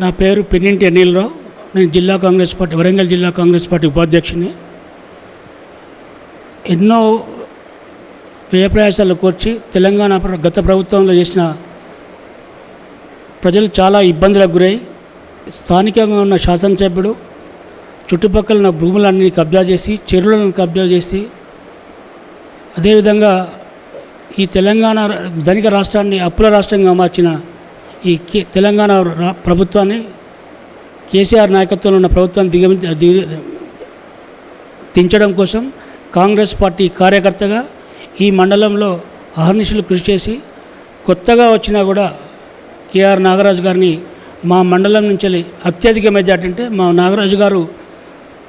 నా పేరు పెన్నింటి అనిల్రావు. నేను జిల్లా కాంగ్రెస్ పార్టీ వరంగల్ జిల్లా కాంగ్రెస్ పార్టీ ఉపాధ్యక్షుని. ఎన్నో వ్యయప్రయాసాలు కూర్చి తెలంగాణ గత ప్రభుత్వంలో చేసిన ప్రజలు చాలా ఇబ్బందులకు గురై స్థానికంగా ఉన్న శాసనసభ్యుడు చుట్టుపక్కల ఉన్న భూములన్నీ కబ్జా చేసి చెరువులను కబ్జా చేసి అదేవిధంగా ఈ తెలంగాణ ధనిక రాష్ట్రాన్ని అప్పుల రాష్ట్రంగా మార్చిన ఈ కే- తెలంగాణ రా- ప్రభుత్వాన్ని కేసీఆర్ నాయకత్వంలో ఉన్న ప్రభుత్వాన్ని దిగమించ దిగ దించడం కోసం కాంగ్రెస్ పార్టీ కార్యకర్తగా ఈ మండలంలో అహర్నిశలు కృషి చేసి కొత్తగా వచ్చినా కూడా కేఆర్ నాగరాజు గారిని మా మండలం నుంచి అత్యధిక మెజార్టీ అంటే మా నాగరాజు గారు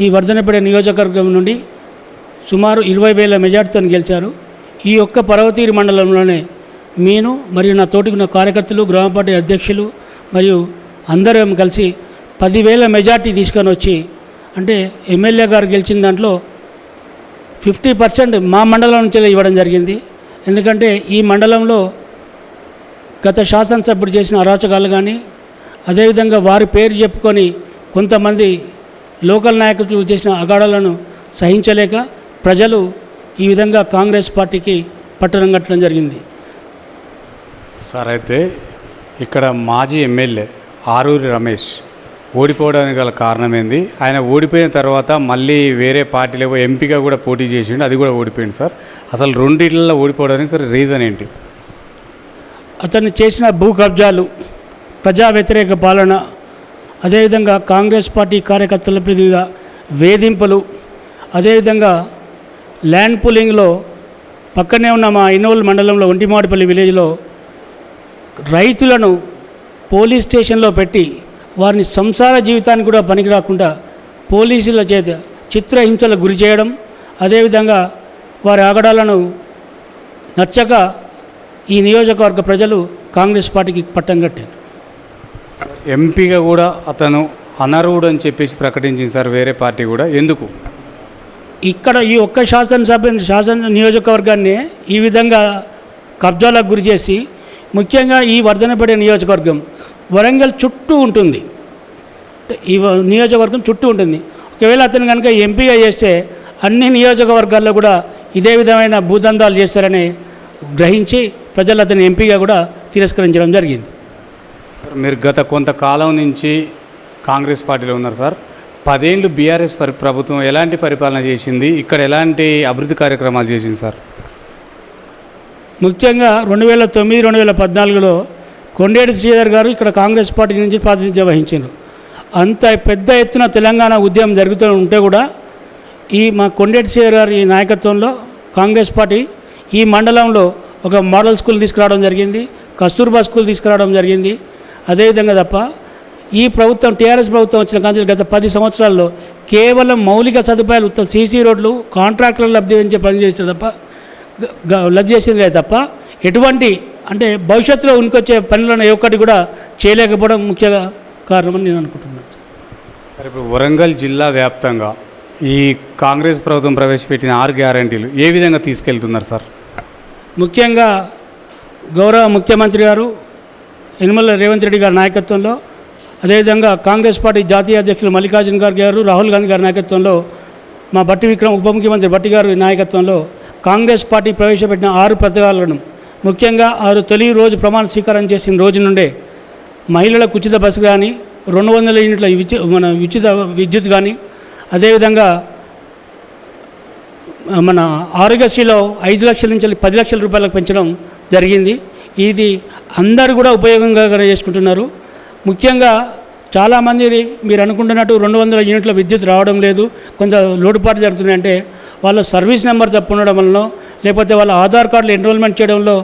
ఈ వర్ధనపేట నియోజకవర్గం నుండి సుమారు ఇరవై వేల మెజార్టీతో గెలిచారు. ఈ ఒక్క పర్వతీరి మండలంలోనే నేను మరియు నా తోటికి ఉన్న కార్యకర్తలు గ్రామ పార్టీ అధ్యక్షులు మరియు అందరం కలిసి పదివేల మెజార్టీ తీసుకొని వచ్చి అంటే ఎమ్మెల్యే గారు గెలిచిన దాంట్లో ఫిఫ్టీ పర్సెంట్ మా మండలం నుంచి ఇవ్వడం జరిగింది. ఎందుకంటే ఈ మండలంలో గత శాసనసభ్యుడు చేసిన అరాచకాలు కానీ అదేవిధంగా వారి పేరు చెప్పుకొని కొంతమంది లోకల్ నాయకులు చేసిన అగాడాలను సహించలేక ప్రజలు ఈ విధంగా కాంగ్రెస్ పార్టీకి పట్టణం కట్టడం జరిగింది. సార్ అయితే ఇక్కడ మాజీ ఎమ్మెల్యే ఆరూరి రమేష్ ఓడిపోవడానికి గల కారణం ఏంది ఆయన ఓడిపోయిన తర్వాత మళ్ళీ వేరే పార్టీలో ఎంపీగా కూడా పోటీ చేసిండు అది కూడా ఓడిపోయింది సార్. అసలు రెండిట్లలో ఓడిపోవడానికి రీజన్ ఏంటి? అతను చేసిన భూ కబ్జాలు ప్రజా వ్యతిరేక పాలన అదేవిధంగా కాంగ్రెస్ పార్టీ కార్యకర్తల మీద వేధింపులు అదేవిధంగా ల్యాండ్ పూలింగ్లో పక్కనే ఉన్న మా ఇన్నోల్ మండలంలో ఒంటిమాడిపల్లి విలేజ్లో రైతులను పోలీస్ స్టేషన్లో పెట్టి వారిని సంసార జీవితానికి కూడా పనికి రాకుండా పోలీసుల చేత చిత్రహింసలకు గురి చేయడం అదేవిధంగా వారి ఆగడాలను నచ్చక ఈ నియోజకవర్గ ప్రజలు కాంగ్రెస్ పార్టీకి పట్టం కట్టారు. ఎంపీగా కూడా అతను అనర్హుడు అని చెప్పేసి ప్రకటించింది సార్ వేరే పార్టీ కూడా. ఎందుకు? ఇక్కడ ఈ ఒక్క శాసనసభ శాసన నియోజకవర్గాన్ని ఈ విధంగా కబ్జాలకు గురి చేసి ముఖ్యంగా ఈ వర్ధనపడే నియోజకవర్గం వరంగల్ చుట్టూ ఉంటుంది. ఈ వ- నియోజకవర్గం చుట్టూ ఉంటుంది. ఒకవేళ అతను కనుక ఎంపీగా చేస్తే అన్ని నియోజకవర్గాల్లో కూడా ఇదే విధమైన భూదందాలు చేస్తారని గ్రహించి ప్రజలు అతని ఎంపీగా కూడా తిరస్కరించడం జరిగింది. సార్ మీరు గత కొంతకాలం నుంచి కాంగ్రెస్ పార్టీలో ఉన్నారు సార్. పదేళ్ళు బీఆర్ఎస్ పరి ప్రభుత్వం ఎలాంటి పరిపాలన చేసింది? ఇక్కడ ఎలాంటి అభివృద్ధి కార్యక్రమాలు చేసింది సార్? ముఖ్యంగా రెండు వేల తొమ్మిది రెండు వేల పద్నాలుగులో కొండేటి శ్రీధర్ గారు ఇక్కడ కాంగ్రెస్ పార్టీ నుంచి ప్రాతినిధ్యం వహించారు. అంత పెద్ద ఎత్తున తెలంగాణ ఉద్యమం జరుగుతూ ఉంటే కూడా ఈ మా కొండేటి శ్రీధర్ గారి నాయకత్వంలో కాంగ్రెస్ పార్టీ ఈ మండలంలో ఒక మోడల్ స్కూల్ తీసుకురావడం జరిగింది కస్తూర్బా స్కూల్ తీసుకురావడం జరిగింది. అదేవిధంగా తప్ప ఈ ప్రభుత్వం టీఆర్ఎస్ ప్రభుత్వం వచ్చిన కాంగ్రెస్ గత పది సంవత్సరాల్లో కేవలం మౌలిక సదుపాయాలు ఉత్త సీసీ రోడ్లు కాంట్రాక్టర్లు లబ్ధి పెంచే పని తప్ప లబ్ధి చేసింది తప్ప ఎటువంటి అంటే భవిష్యత్తులో ఉనికొచ్చే పనులను ఏ ఒక్కటి కూడా చేయలేకపోవడం ముఖ్య కారణమని నేను అనుకుంటున్నాను. సార్ ఇప్పుడు వరంగల్ జిల్లా వ్యాప్తంగా ఈ కాంగ్రెస్ ప్రభుత్వం ప్రవేశపెట్టిన ఆరు గ్యారంటీలు ఏ విధంగా తీసుకెళ్తున్నారు సార్? ముఖ్యంగా గౌరవ ముఖ్యమంత్రి గారు యనమల రేవంత్ రెడ్డి గారి నాయకత్వంలో అదేవిధంగా కాంగ్రెస్ పార్టీ జాతీయ అధ్యక్షులు మల్లికార్జున ఖర్గే గారు రాహుల్ గాంధీ గారి నాయకత్వంలో మా బట్టి విక్రమ్ ఉప ముఖ్యమంత్రి బట్టి గారి నాయకత్వంలో కాంగ్రెస్ పార్టీ ప్రవేశపెట్టిన ఆరు పథకాలను ముఖ్యంగా ఆరు తొలి రోజు ప్రమాణ స్వీకారం చేసిన రోజు నుండే మహిళలకు ఉచిత బస్సు కానీ రెండు వందల యూనిట్ల విద్యు మన ఉచిత విద్యుత్ కానీ అదేవిధంగా మన ఆరోగ్యశ్రీలో ఐదు లక్షల నుంచి పది లక్షల రూపాయలకు పెంచడం జరిగింది. ఇది అందరూ కూడా ఉపయోగంగా చేసుకుంటున్నారు. ముఖ్యంగా చాలామంది మీరు అనుకుంటున్నట్టు రెండు వందల యూనిట్ల విద్యుత్ రావడం లేదు. కొంత లోటుపాటు జరుగుతుంది అంటే వాళ్ళ సర్వీస్ నెంబర్ తప్పు ఉండడం వలన లేకపోతే వాళ్ళ ఆధార్ కార్డులు ఎన్రోల్మెంట్ చేయడంలో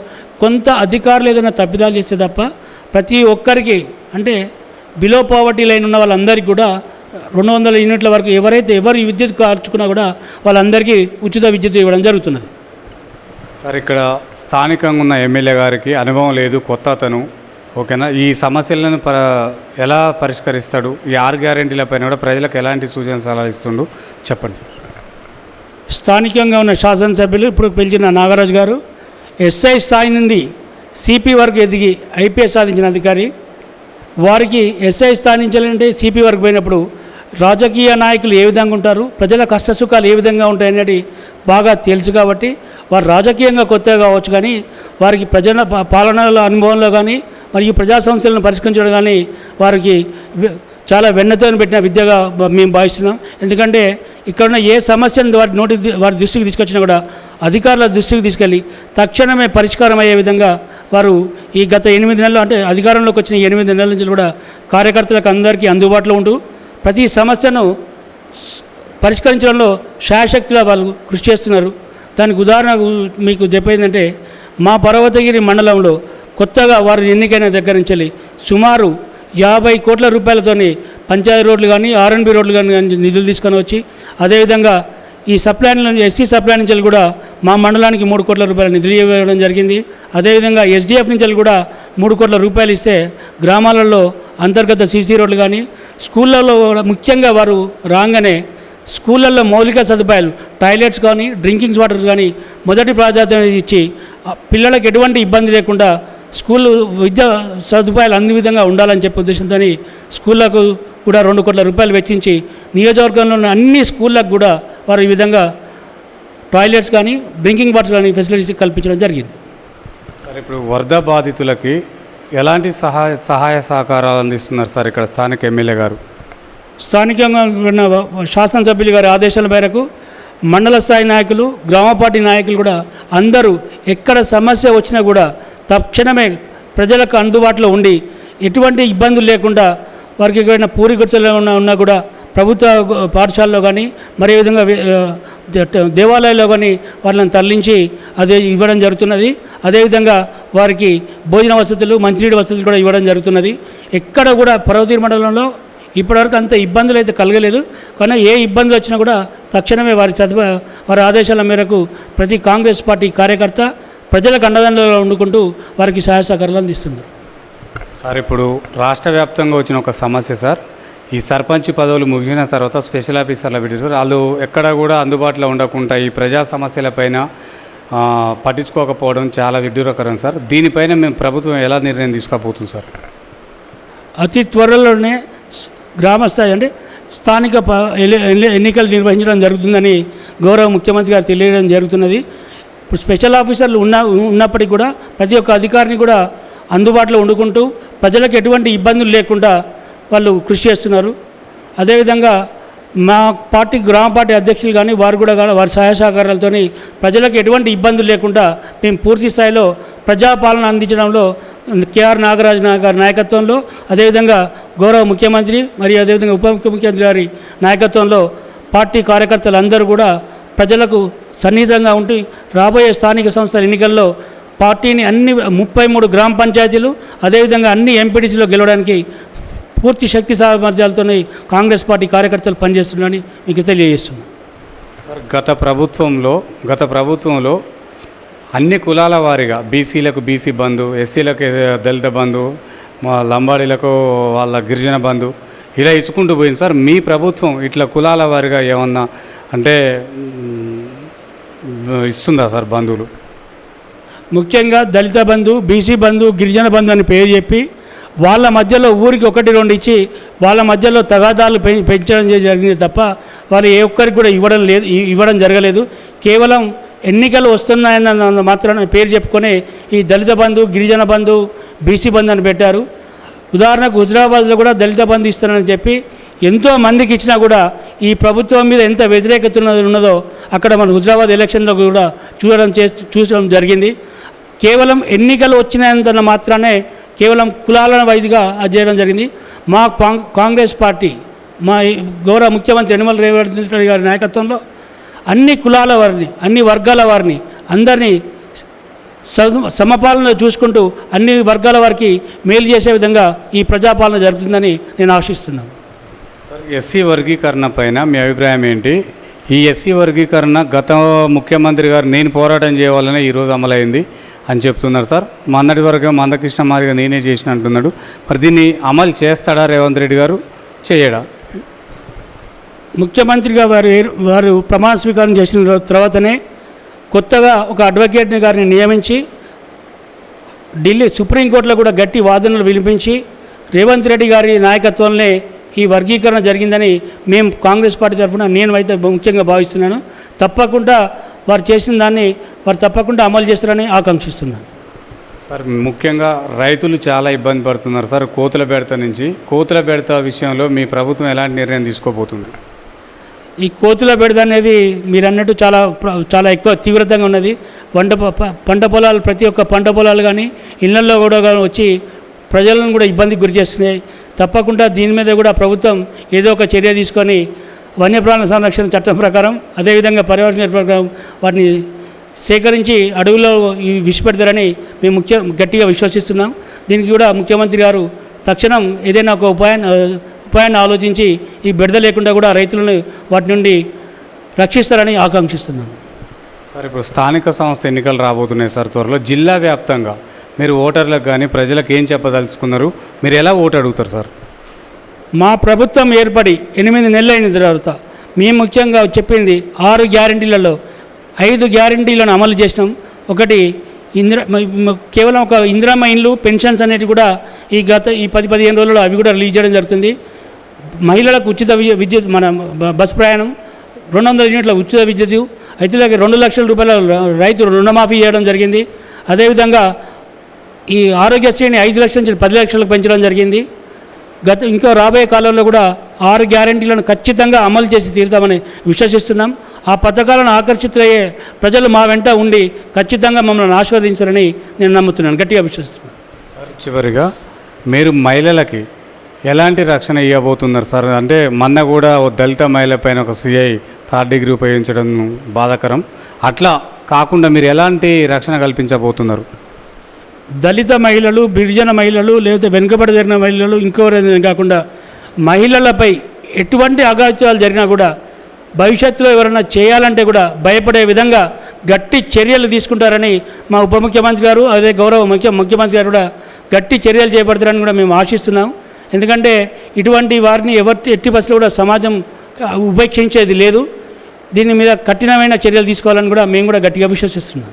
కొంత అధికారులు ఏదైనా తప్పిదాలు చేస్తే తప్ప ప్రతి ఒక్కరికి అంటే బిలో పావర్టీ లైన్ ఉన్న వాళ్ళందరికీ కూడా రెండు వందల యూనిట్ల వరకు ఎవరైతే ఎవరు విద్యుత్ కార్చుకున్నా కూడా వాళ్ళందరికీ ఉచిత విద్యుత్ ఇవ్వడం జరుగుతున్నది. సార్ ఇక్కడ స్థానికంగా ఉన్న ఎమ్మెల్యే గారికి అనుభవం లేదు కొత్త అతను. ఓకేనా? ఈ సమస్యలను ప ఎలా పరిష్కరిస్తాడు? ఈ ఆరు గ్యారెంటీల పైన కూడా ప్రజలకు ఎలాంటి సూచన సలహాలు ఇస్తుండు? చెప్పండి సార్. స్థానికంగా ఉన్న శాసనసభ్యులు ఇప్పుడు పిలిచిన నాగరాజు గారు ఎస్ఐ స్థాయి నుండి సిపి వరకు ఎదిగి ఐపీఎస్ సాధించిన అధికారి వారికి ఎస్ఐ స్థాయి నుంచి సిపి వరకు పోయినప్పుడు రాజకీయ నాయకులు ఏ విధంగా ఉంటారు ప్రజల కష్టసుఖాలు ఏ విధంగా ఉంటాయనేది బాగా తెలుసు కాబట్టి వారు రాజకీయంగా కొత్తగా కావచ్చు కానీ వారికి ప్రజల పాలనల పాలనలో అనుభవంలో కానీ మరియు ప్రజా సమస్యలను పరిష్కరించడం కానీ వారికి చాలా వెన్నతో పెట్టిన విద్యగా మేము భావిస్తున్నాం. ఎందుకంటే ఇక్కడ ఉన్న ఏ సమస్యను వారి నోటి వారి దృష్టికి తీసుకొచ్చినా కూడా అధికారుల దృష్టికి తీసుకెళ్ళి తక్షణమే పరిష్కారం అయ్యే విధంగా వారు ఈ గత ఎనిమిది నెలలు అంటే అధికారంలోకి వచ్చిన ఎనిమిది నెలల నుంచి కూడా కార్యకర్తలకు అందరికీ అందుబాటులో ఉంటూ ప్రతి సమస్యను పరిష్కరించడంలో శాశక్తిగా వాళ్ళు కృషి చేస్తున్నారు. దానికి ఉదాహరణ మీకు చెప్పేందంటే మా పర్వతగిరి మండలంలో కొత్తగా వారు ఎన్నికైన దగ్గర నుంచి సుమారు యాభై కోట్ల రూపాయలతోని పంచాయతీ రోడ్లు కానీ ఆర్ఎన్బి రోడ్లు కానీ నిధులు తీసుకొని వచ్చి అదేవిధంగా ఈ సప్లైన్ నుంచి ఎస్సీ సప్లై నుంచి కూడా మా మండలానికి మూడు కోట్ల రూపాయలు నిధులు ఇవ్వడం జరిగింది. అదేవిధంగా ఎస్డిఎఫ్ నుంచి వెళ్ళి కూడా మూడు కోట్ల రూపాయలు ఇస్తే గ్రామాలలో అంతర్గత సీసీ రోడ్లు కానీ స్కూళ్ళల్లో ముఖ్యంగా వారు రాగానే స్కూళ్ళల్లో మౌలిక సదుపాయాలు టాయిలెట్స్ కానీ డ్రింకింగ్స్ వాటర్ కానీ మొదటి ప్రాధాన్యత ఇచ్చి పిల్లలకు ఎటువంటి ఇబ్బంది లేకుండా స్కూల్ విద్యా సదుపాయాలు అన్ని విధంగా ఉండాలని చెప్పే ఉద్దేశంతో స్కూళ్ళకు కూడా రెండు కోట్ల రూపాయలు వెచ్చించి నియోజకవర్గంలో ఉన్న అన్ని స్కూళ్ళకు కూడా వారు ఈ విధంగా టాయిలెట్స్ కానీ డ్రింకింగ్ వాటర్ కానీ ఫెసిలిటీస్ కల్పించడం జరిగింది. సార్ ఇప్పుడు వరద బాధితులకి ఎలాంటి సహాయ సహాయ సహకారాలు అందిస్తున్నారు సార్ ఇక్కడ స్థానిక ఎమ్మెల్యే గారు? స్థానికంగా ఉన్న శాసనసభ్యులు గారి ఆదేశాల మేరకు మండల స్థాయి నాయకులు గ్రామ పార్టీ నాయకులు కూడా అందరూ ఎక్కడ సమస్య వచ్చినా కూడా తక్షణమే ప్రజలకు అందుబాటులో ఉండి ఎటువంటి ఇబ్బందులు లేకుండా వారికి ఎక్కడైనా పూరి గుడిసెలో ఉన్నా ఉన్నా కూడా ప్రభుత్వ పాఠశాలలో కానీ మరే విధంగా దేవాలయాల్లో కానీ వాళ్ళని తరలించి అదే ఇవ్వడం జరుగుతున్నది. అదేవిధంగా వారికి భోజన వసతులు మంచినీటి వసతులు కూడా ఇవ్వడం జరుగుతున్నది. ఎక్కడ కూడా పర్వతీర మండలంలో ఇప్పటివరకు అంత ఇబ్బందులు అయితే కలగలేదు. కానీ ఏ ఇబ్బందులు వచ్చినా కూడా తక్షణమే వారి చదువు వారి ఆదేశాల మేరకు ప్రతి కాంగ్రెస్ పార్టీ కార్యకర్త ప్రజలకు అండదండలో వండుకుంటూ వారికి సహాయ సహకారాలు అందిస్తున్నారు. సార్ ఇప్పుడు రాష్ట్ర వ్యాప్తంగా వచ్చిన ఒక సమస్య సార్. ఈ సర్పంచ్ పదవులు ముగిసిన తర్వాత స్పెషల్ ఆఫీసర్ల పెట్టారు సార్ వాళ్ళు ఎక్కడ కూడా అందుబాటులో ఉండకుండా ఈ ప్రజా సమస్యలపైన పట్టించుకోకపోవడం చాలా విడ్డూరకరం సార్. దీనిపైన మేము ప్రభుత్వం ఎలా నిర్ణయం తీసుకోబోతుంది సార్? అతి త్వరలోనే స్- గ్రామ స్థాయి అంటే స్థానిక ఎన్నికలు నిర్వహించడం జరుగుతుందని గౌరవ ముఖ్యమంత్రి గారు తెలియడం జరుగుతున్నది. ఇప్పుడు స్పెషల్ ఆఫీసర్లు ఉన్న ఉన్నప్పటికీ కూడా ప్రతి ఒక్క అధికారిని కూడా అందుబాటులో వండుకుంటూ ప్రజలకు ఎటువంటి ఇబ్బందులు లేకుండా వాళ్ళు కృషి చేస్తున్నారు. అదేవిధంగా మా పార్టీ గ్రామ పార్టీ అధ్యక్షులు కానీ వారు కూడా కానీ వారి సహాయ సహకారాలతోని ప్రజలకు ఎటువంటి ఇబ్బందులు లేకుండా మేము పూర్తి స్థాయిలో ప్రజాపాలన అందించడంలో కేఆర్ నాగరాజు గారి నాయకత్వంలో అదేవిధంగా గౌరవ ముఖ్యమంత్రి మరియు అదేవిధంగా ఉప ముఖ్యమంత్రి గారి నాయకత్వంలో పార్టీ కార్యకర్తలు అందరూ కూడా ప్రజలకు సన్నిహితంగా ఉంటూ రాబోయే స్థానిక సంస్థల ఎన్నికల్లో పార్టీని అన్ని ముప్పై మూడు గ్రామ పంచాయతీలు అదేవిధంగా అన్ని ఎంపీటీసీలో గెలవడానికి పూర్తి శక్తి సామర్థ్యాలతోనే కాంగ్రెస్ పార్టీ కార్యకర్తలు పనిచేస్తున్నారని మీకు తెలియజేస్తున్నాను సార్ గత ప్రభుత్వంలో గత ప్రభుత్వంలో అన్ని కులాల వారిగా బీసీలకు బీసీ బంధు ఎస్సీలకు దళిత బంధు లంబాడీలకు వాళ్ళ గిరిజన బంధు ఇలా ఇచ్చుకుంటూ పోయింది సార్. మీ ప్రభుత్వం ఇట్లా కులాల వారిగా ఏమన్నా అంటే ఇస్తుందా సార్ బంధువులు? ముఖ్యంగా దళిత బంధు బీసీ బంధు గిరిజన బంధు అని పేరు చెప్పి వాళ్ళ మధ్యలో ఊరికి ఒకటి రెండు ఇచ్చి వాళ్ళ మధ్యలో తగాదాలు పెంచడం జరిగింది తప్ప వాళ్ళు ఏ ఒక్కరికి కూడా ఇవ్వడం లేదు ఇవ్వడం జరగలేదు. కేవలం ఎన్నికలు వస్తున్నాయన్న మాత్రం పేరు చెప్పుకొని ఈ దళిత బంధు గిరిజన బంధు బీసీ బంధు అని పెట్టారు. ఉదాహరణకు హుజరాబాద్లో కూడా దళిత బంధు ఇస్తారని చెప్పి ఎంతో మందికి ఇచ్చినా కూడా ఈ ప్రభుత్వం మీద ఎంత వ్యతిరేకత ఉన్నది ఉన్నదో అక్కడ మన హుజరాబాద్ ఎలక్షన్లో కూడా చూడడం చే చూసడం జరిగింది. కేవలం ఎన్నికలు వచ్చినంత మాత్రానే కేవలం కులాల వైదిగా అది చేయడం జరిగింది. మా కాంగ్రెస్ పార్టీ మా గౌరవ ముఖ్యమంత్రి యనమల రేవంత్ రెడ్డి గారి నాయకత్వంలో అన్ని కులాల వారిని అన్ని వర్గాల వారిని అందరినీ సమపాలన చూసుకుంటూ అన్ని వర్గాల వారికి మేలు చేసే విధంగా ఈ ప్రజాపాలన జరుగుతుందని నేను ఆశిస్తున్నాను. ఎస్సీ వర్గీకరణ పైన మీ అభిప్రాయం ఏంటి? ఈ ఎస్సీ వర్గీకరణ గత ముఖ్యమంత్రి గారు నేను పోరాటం చేయాలనే ఈరోజు అమలైంది అని చెప్తున్నారు సార్. మొన్నటి వరకు మందకృష్ణ మాదిగా నేనే చేసిన అంటున్నాడు. మరి దీన్ని అమలు చేస్తాడా రేవంత్ రెడ్డి గారు? చేయడా? ముఖ్యమంత్రిగా వారు వారు ప్రమాణ స్వీకారం చేసిన తర్వాతనే కొత్తగా ఒక అడ్వకేట్ని గారిని నియమించి ఢిల్లీ సుప్రీంకోర్టులో కూడా గట్టి వాదనలు వినిపించి రేవంత్ రెడ్డి గారి నాయకత్వంలోనే ఈ వర్గీకరణ జరిగిందని మేము కాంగ్రెస్ పార్టీ తరఫున నేను అయితే ముఖ్యంగా భావిస్తున్నాను. తప్పకుండా వారు చేసిన దాన్ని వారు తప్పకుండా అమలు చేస్తారని ఆకాంక్షిస్తున్నాను. సార్ ముఖ్యంగా రైతులు చాలా ఇబ్బంది పడుతున్నారు సార్ కోతుల బెడత నుంచి. కోతుల బెడత విషయంలో మీ ప్రభుత్వం ఎలాంటి నిర్ణయం తీసుకోబోతుంది? ఈ కోతుల బెడద అనేది మీరు అన్నట్టు చాలా చాలా ఎక్కువ తీవ్రతంగా ఉన్నది. పంట పంట పొలాలు ప్రతి ఒక్క పంట పొలాలు కానీ ఇళ్ళలో కూడా కానీ వచ్చి ప్రజలను కూడా ఇబ్బందికి గురి చేస్తున్నాయి. తప్పకుండా దీని మీద కూడా ప్రభుత్వం ఏదో ఒక చర్య తీసుకొని వన్యప్రాణ సంరక్షణ చట్టం ప్రకారం అదేవిధంగా పర్యావరణ ప్రకారం వాటిని సేకరించి అడవుల్లో ఈ విడిచిపెడతారని మేము ముఖ్య గట్టిగా విశ్వసిస్తున్నాం. దీనికి కూడా ముఖ్యమంత్రి గారు తక్షణం ఏదైనా ఒక ఉపాయాన్ని ఉపాయాన్ని ఆలోచించి ఈ బిడద లేకుండా కూడా రైతులను వాటి నుండి రక్షిస్తారని ఆకాంక్షిస్తున్నాను. సార్ ఇప్పుడు స్థానిక సంస్థ ఎన్నికలు రాబోతున్నాయి సార్ త్వరలో. జిల్లా వ్యాప్తంగా మీరు ఓటర్లకు కానీ ప్రజలకు ఏం చెప్పదలుచుకున్నారు? మీరు ఎలా ఓటు అడుగుతారు సార్? మా ప్రభుత్వం ఏర్పడి ఎనిమిది నెలలైన తర్వాత మేము ముఖ్యంగా చెప్పింది ఆరు గ్యారంటీలలో ఐదు గ్యారంటీలను అమలు చేసినాం. ఒకటి ఇందిరా కేవలం ఒక ఇందిరామ్మ ఇండ్లు పెన్షన్స్ అనేవి కూడా ఈ గత ఈ పది పదిహేను రోజుల్లో అవి కూడా రిలీజ్ చేయడం జరుగుతుంది. మహిళలకు ఉచిత విద్యుత్ మన బస్ ప్రయాణం రెండు వందల యూనిట్ల ఉచిత విద్యుత్ రైతులకి రెండు లక్షల రూపాయల రైతు రుణమాఫీ చేయడం జరిగింది. అదేవిధంగా ఈ ఆరోగ్యశ్రీని ఐదు లక్షల నుంచి పది లక్షలకు పెంచడం జరిగింది. గత ఇంకా రాబోయే కాలంలో కూడా ఆరు గ్యారంటీలను ఖచ్చితంగా అమలు చేసి తీరుతామని విశ్వసిస్తున్నాం. ఆ పథకాలను ఆకర్షితులయ్యే ప్రజలు మా వెంట ఉండి ఖచ్చితంగా మమ్మల్ని ఆస్వాదించారని నేను నమ్ముతున్నాను. గట్టిగా విశ్వసిస్తున్నాను. సార్ చివరిగా మీరు మహిళలకి ఎలాంటి రక్షణ ఇవ్వబోతున్నారు సార్? అంటే మొన్న కూడా ఓ దళిత మహిళ పైన ఒక సిఐ థర్డ్ డిగ్రీ ఉపయోగించడం బాధాకరం. అట్లా కాకుండా మీరు ఎలాంటి రక్షణ కల్పించబోతున్నారు? దళిత మహిళలు గిరిజన మహిళలు లేకపోతే వెనుకబడి జరిగిన మహిళలు ఇంకెవరైనా కాకుండా మహిళలపై ఎటువంటి అగాత్యాలు జరిగినా కూడా భవిష్యత్తులో ఎవరైనా చేయాలంటే కూడా భయపడే విధంగా గట్టి చర్యలు తీసుకుంటారని మా ఉప ముఖ్యమంత్రి గారు అదే గౌరవ ముఖ్య ముఖ్యమంత్రి గారు కూడా గట్టి చర్యలు చేపడతారని కూడా మేము ఆశిస్తున్నాం. ఎందుకంటే ఇటువంటి వారిని ఎవరి ఎట్టి బస్సులో కూడా సమాజం ఉపేక్షించేది లేదు. దీని మీద కఠినమైన చర్యలు తీసుకోవాలని కూడా మేము కూడా గట్టిగా విశ్వసిస్తున్నాం.